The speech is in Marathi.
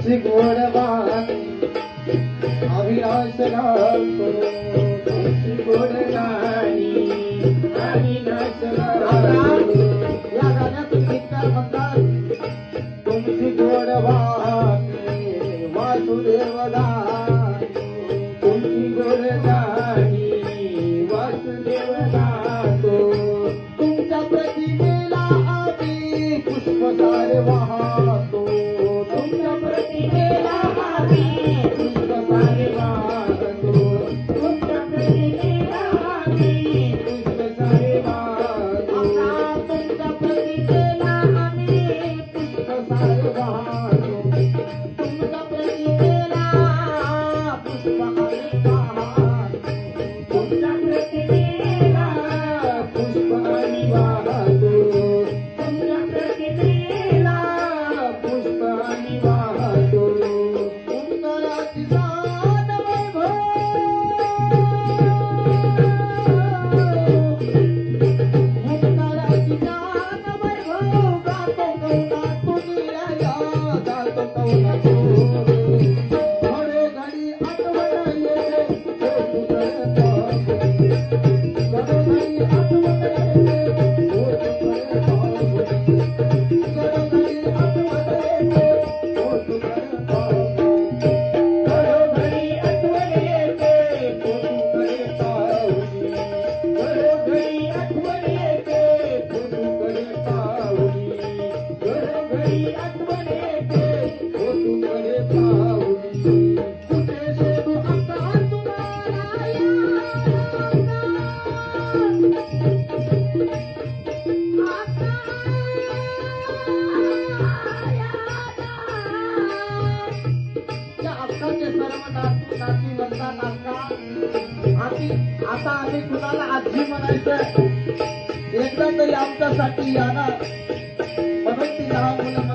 गोड वाणी अविनाश राहतो तुमची गोड राणी अविनाश राहतो या गाण्यातून गीतकार म्हणतात तुमची गोड वाणी वासुदेव दा Shiva. नाती म्हणतात आमका आम्ही आता आम्ही कुणाला आजी म्हणायचं एकदा तरी आमच्यासाठी या म्हणून ती लहान मुलं